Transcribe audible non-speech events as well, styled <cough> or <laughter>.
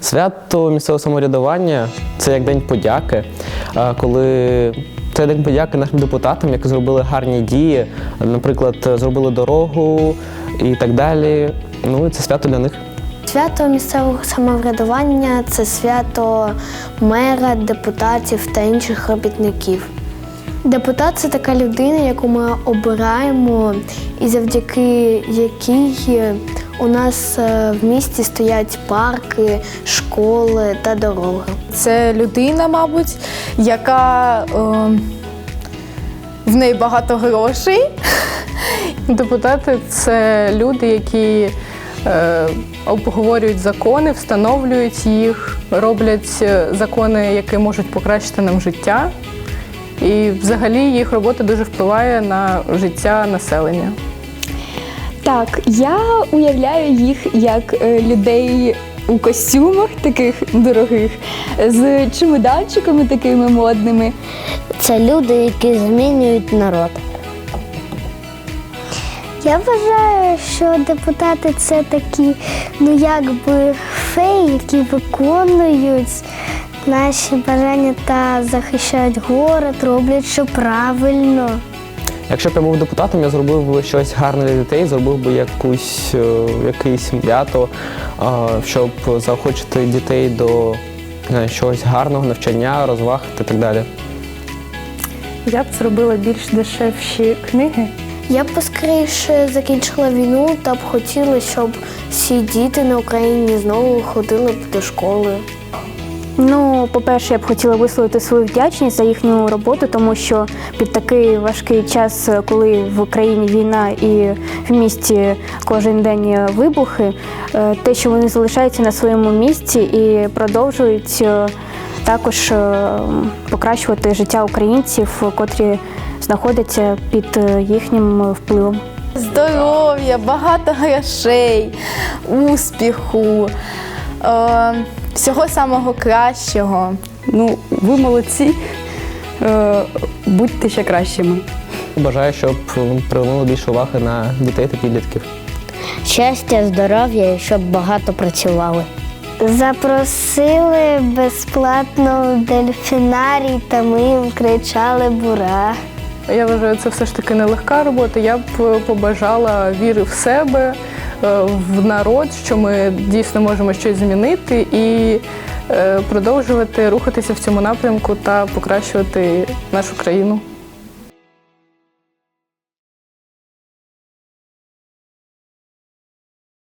Свято місцевого самоврядування це як день подяки, коли це день подяки нашим депутатам, які зробили гарні дії, наприклад, зробили дорогу і так далі. Ну це свято для них. Свято місцевого самоврядування це свято мера, депутатів та інших робітників. Депутат це така людина, яку ми обираємо, і завдяки якій у нас е, в місті стоять парки, школи та дороги. Це людина, мабуть, яка е, в неї багато грошей. <laughs> Депутати це люди, які е, обговорюють закони, встановлюють їх, роблять е, закони, які можуть покращити нам життя. І взагалі їх робота дуже впливає на життя населення. Так, я уявляю їх як е, людей у костюмах таких дорогих, з чемоданчиками такими модними. Це люди, які змінюють народ. Я вважаю, що депутати це такі, ну якби феї, які виконують наші бажання та захищають город, роблять що правильно. Якщо б я був депутатом, я зробив би щось гарне для дітей, зробив би якусь, е, якесь свято, е, щоб заохочити дітей до знаю, чогось гарного, навчання, розваг і так далі. Я б зробила більш дешевші книги. Я б поскоріше закінчила війну та б хотіла, щоб всі діти на Україні знову ходили б до школи. Ну, по-перше, я б хотіла висловити свою вдячність за їхню роботу, тому що під такий важкий час, коли в країні війна і в місті кожен день вибухи, е, те, що вони залишаються на своєму місці і продовжують е, також е, покращувати життя українців, котрі знаходяться під їхнім впливом. Здоров'я, багато грошей, успіху, е, всього самого кращого. Ну, ви молодці. Е, будьте ще кращими. Бажаю, щоб привернули більше уваги на дітей та підлітків. Щастя, здоров'я і щоб багато працювали. Запросили безплатно в дельфінарій, та ми їм кричали бура. Я вважаю, це все ж таки нелегка робота. Я б побажала віри в себе, в народ, що ми дійсно можемо щось змінити і е, продовжувати рухатися в цьому напрямку та покращувати нашу країну.